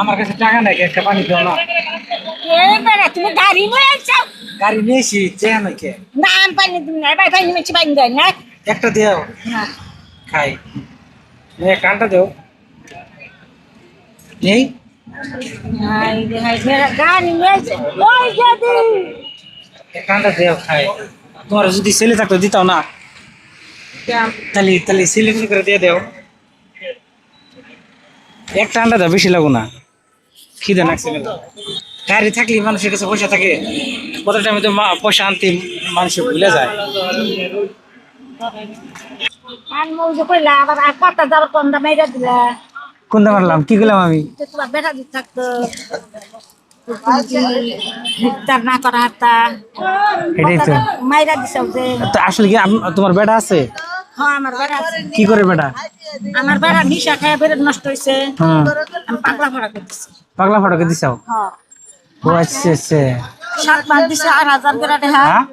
আমার কাছে টাকা নাই একটা পানি দাও না। তুমি গাড়ি নিয়ে আসছো গাড়ি নিয়েছি চেয়ে নাকি না আমি পাইনি তুমি না ভাই মেছি দেয় না। একটা দেও। খাই। নে কানটা দেও। নেই? নিয়ে কানটা দেও খাই। তোমার যদি ছেলে থাকতো দিতাও না। তাহলে তাহলে সিলিন্ডার করে দিয়ে দেও। একটা আন্ডা দাও বেশি লাগো না। খিদে লাগছে কিন্তু। গাড়ি থাকলে মানুষের কাছে পয়সা থাকে। কত টাইমে তো পয়সা আনতে মানুষ ভুলে যায়। কোনটা মারলাম? কি করলাম আমি? আসলে কি তোমার বেটা আছে? হ্যাঁ আমার বেটা আছে। কি করে বেটা? আমার বেটা নিশা খায় বেড়ে নষ্ট হয়েছে হ্যাঁ আমি পাগলা ফড়া করতেছি পাগলা ফটোকে দিছাও? হ্যাঁ। ও আচ্ছা আচ্ছা। সাত মাস দিছে আট হাজার করে টেহা। হ্যাঁ?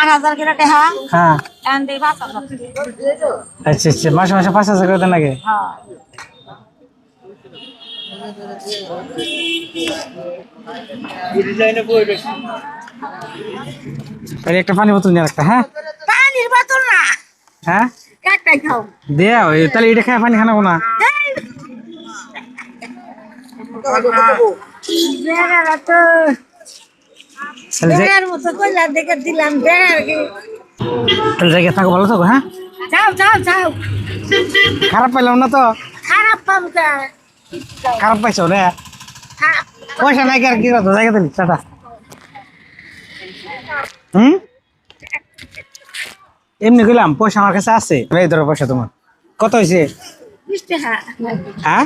আট হাজার করে টেহা। হ্যাঁ। পাঁচ হাজার আচ্ছা আচ্ছা। মাসে মাসে পাঁচ হাজার করে দেন আগে? হ্যাঁ। আর একটা পানি বোতল নিয়ে রাখতে হ্যাঁ? পানির বোতল না। হ্যাঁ? একটাই খাও। দেও তাহলে এটা খায় পানি খানাবো না। তাহলে তাহলে ভালো থাকো হ্যাঁ? খারাপ পাইলাম না তো। খারাপ পাম খারাপ পাইছো রে? খারাপ পয়সা নাই আর কি জায়গা দিলি টাটা। হুম? এমনি গেলাম পয়সা আমার কাছে আছে। এই ধরো পয়সা তোমার। কত হয়েছে হ্যাঁ?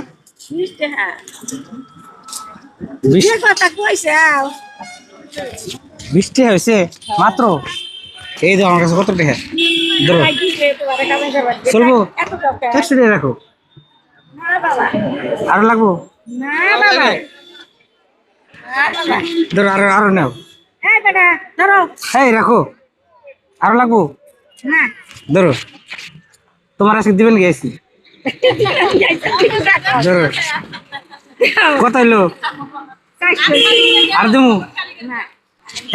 বৃষ্টি হয়েছে মাত্র? এই যে আমার কাছে কত টাকা? ধরো। চলবো? একশো টাকা রাখো। না আরও লাগবো? না বাবা। না বাবা ধরো আরও আরও নাও। বেটা। ধরো। এই রাখো। আরও লাগবো? না ধরো। তোমার আজকে দিবেন গেছি ধরো। কত হইল? আর দেবো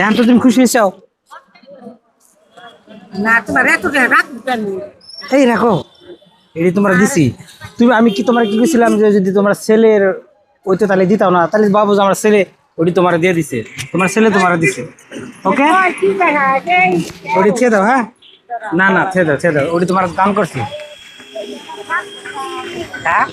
এখন তো তুমি খুশি হয়েছাও না তোমার এত এই রাখো। এটি তোমরা দিছি। তুমি আমি কি তোমার কি কইছিলাম যে যদি তোমার ছেলের ওই তো তাহলে দিতাও না? তাহলে বাবু আমার ছেলে ওটি তোমার দিয়ে দিছে। তোমার ছেলে তোমার দিছে। ওকে? ওটি ছেড়ে দাও হ্যাঁ? না না ছেড়ে দাও ছেড়ে দাও। ওটি তোমার কাম করছে। হ্যাঁ?